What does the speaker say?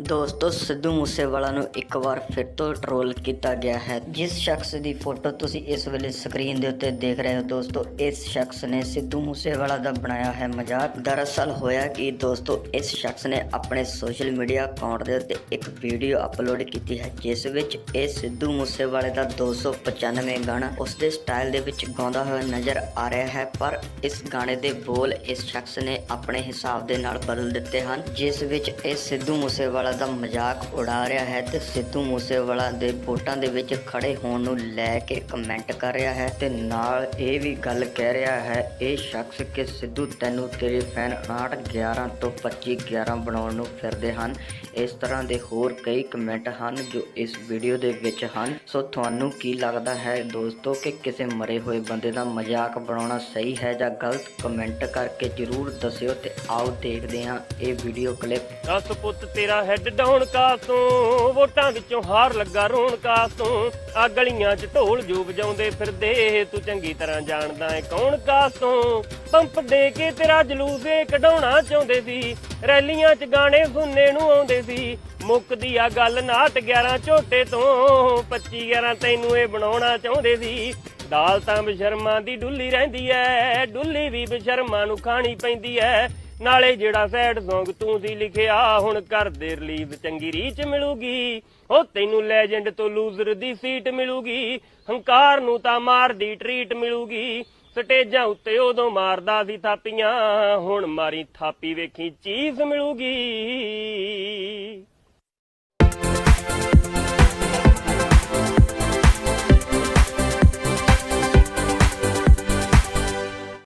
ਦੋਸਤੋ, ਸਿੱਧੂ ਮੂਸੇਵਾਲਾ ਨੂੰ ਇੱਕ ਵਾਰ ਫਿਰ ਤੋਂ ਟਰੋਲ ਕੀਤਾ ਗਿਆ ਹੈ। ਜਿਸ ਸ਼ਖਸ ਦੀ ਫੋਟੋ ਤੁਸੀਂ ਇਸ ਵੇਲੇ ਸਕਰੀਨ ਦੇ ਉੱਤੇ ਦੇਖ ਰਹੇ ਹੋ ਦੋਸਤੋ, ਇਸ ਸ਼ਖਸ ਨੇ ਸਿੱਧੂ ਮੂਸੇਵਾਲਾ ਦਾ ਬਣਾਇਆ ਹੈ ਮਜ਼ਾਕ। ਦਰਅਸਲ ਹੋਇਆ ਕਿ ਦੋਸਤੋ, ਇਸ ਸ਼ਖਸ ਨੇ ਆਪਣੇ ਸੋਸ਼ਲ ਮੀਡੀਆ ਅਕਾਊਂਟ ਦੇ ਉੱਤੇ ਇੱਕ ਵੀਡੀਓ ਅਪਲੋਡ ਕੀਤੀ ਹੈ, ਜਿਸ ਵਿੱਚ ਇਹ ਸਿੱਧੂ ਮੂਸੇਵਾਲੇ ਦਾ 295 ਗਾਣਾ ਉਸ ਦੇ ਸਟਾਈਲ ਦੇ ਵਿੱਚ ਗਾਉਂਦਾ ਹੋਇਆ ਨਜ਼ਰ ਆ ਰਿਹਾ ਹੈ, ਪਰ ਇਸ ਗਾਣੇ ਦੇ ਬੋਲ ਇਸ ਸ਼ਖਸ ਨੇ ਆਪਣੇ ਹਿਸਾਬ ਦੇ ਨਾਲ ਬਦਲ ਦਿੱਤੇ ਹਨ, ਜਿਸ ਵਿੱਚ ਇਹ ਸਿੱਧੂ ਮੂਸੇਵਾਲਾ ਦਾ ਮਜ਼ਾਕ ਉਡਾ ਰਿਹਾ ਹੈ ਤੇ ਸਿੱਧੂ ਮੂਸੇਵਾਲਾ ਦੇ ਵੋਟਾਂ ਦੇ ਵਿੱਚ ਖੜੇ ਹੋਣ ਨੂੰ ਲੈ ਕੇ ਕਮੈਂਟ ਕਰ ਰਿਹਾ ਹੈ ਤੇ ਨਾਲ ਇਹ ਵੀ ਗੱਲ ਕਹਿ ਰਿਹਾ ਹੈ, ਇਹ ਸ਼ਖਸ ਕਿ ਸਿੱਧੂ ਤੈਨੂੰ ਤੇਰੇ ਫੈਨ 59 11 ਤੋਂ 25 11 ਬਣਾਉਣ ਨੂੰ ਫਿਰਦੇ ਹਨ। ਇਸ ਤਰ੍ਹਾਂ ਦੇ ਹੋਰ ਕਈ ਕਮੈਂਟ ਹਨ ਜੋ ਇਸ ਵੀਡੀਓ ਦੇ ਵਿੱਚ ਹਨ। ਸੋ ਤੁਹਾਨੂੰ ਕੀ ਲੱਗਦਾ ਹੈ ਦੋਸਤੋ ਕਿ ਕਿਸੇ ਮਰੇ ਹੋਏ ਬੰਦੇ ਦਾ ਮਜ਼ਾਕ ਬਣਾਉਣਾ ਸਹੀ ਹੈ ਜਾਂ ਗਲਤ? ਕਮੈਂਟ ਕਰਕੇ ਜਰੂਰ ਦੱਸਿਓ ਤੇ ਆਓ ਦੇਖਦੇ ਹਾਂ ਇਹ ਵੀਡੀਓ ਕਲਿੱਪ ਦਸ ਪੁੱਤ ਤੇਰਾ ਹੈਡ ਡਾਊਨ ਕਾਸੋਂ, ਵੋਟਾਂ ਵਿੱਚੋਂ ਹਾਰ ਲੱਗਾ ਰੋਣ ਕਾਸੋਂ। ਆ ਗਲੀਆਂ 'ਚ ਢੋਲ ਜੋ ਵਜਾਉਂਦੇ ਫਿਰਦੇ, ਤੂੰ ਚੰਗੀ ਤਰ੍ਹਾਂ ਜਾਣਦਾ ਏ ਕੌਣ ਕਾਸੋਂ। ਪੰਪ ਦੇ ਕੇ ਤੇਰਾ ਜਲੂਸ ਏ ਕਢਾਉਣਾ ਚਾਹੁੰਦੇ ਸੀ, ਰੈਲੀਆਂ 'ਚ ਗਾਣੇ ਸੁਣਨੇ ਨੂੰ ਆਉਂਦੇ ਸੀ। ਮੁੱਕਦੀ ਆ ਗੱਲ ਨਾਟ 11 ਝੋਟੇ ਤੋਂ 25 11 ਤੈਨੂੰ ਇਹ ਬਣਾਉਣਾ ਚਾਹੁੰਦੇ ਸੀ। ਦਾਲ ਤਾਂ ਬਸ਼ਰਮਾਂ ਦੀ ਡੁੱਲੀ ਰਹਿੰਦੀ ਐ, ਡੁੱਲੀ ਵੀ ਬਸ਼ਰਮਾਂ ਨੂੰ ਖਾਣੀ ਪੈਂਦੀ ਐ। ਨਾਲੇ ਜਿਹੜਾ ਸੈਡ Song ਤੂੰ ਸੀ ਲਿਖਿਆ, ਹੁਣ ਕਰ ਦੇ ਰਿਲੀਜ਼ ਚੰਗੀ ਰੀਚ ਮਿਲੂਗੀ। ਉਹ ਤੈਨੂੰ ਲੈਜੈਂਡ ਤੋਂ ਲੂਜ਼ਰ ਦੀ ਸੀਟ ਮਿਲੂਗੀ। ਹੰਕਾਰ ਨੂੰ ਤਾਂ ਮਾਰਦੀ ਟ੍ਰੀਟ ਮਿਲੂਗੀ। ਸਟੇਜਾਂ ਉੱਤੇ ਉਦੋਂ ਮਾਰਦਾ ਸੀ ਥਾਪੀਆਂ, ਹੁਣ ਮਾਰੀ ਥਾਪੀ ਵੇਖੀ ਚੀਜ਼ ਮਿਲੂਗੀ।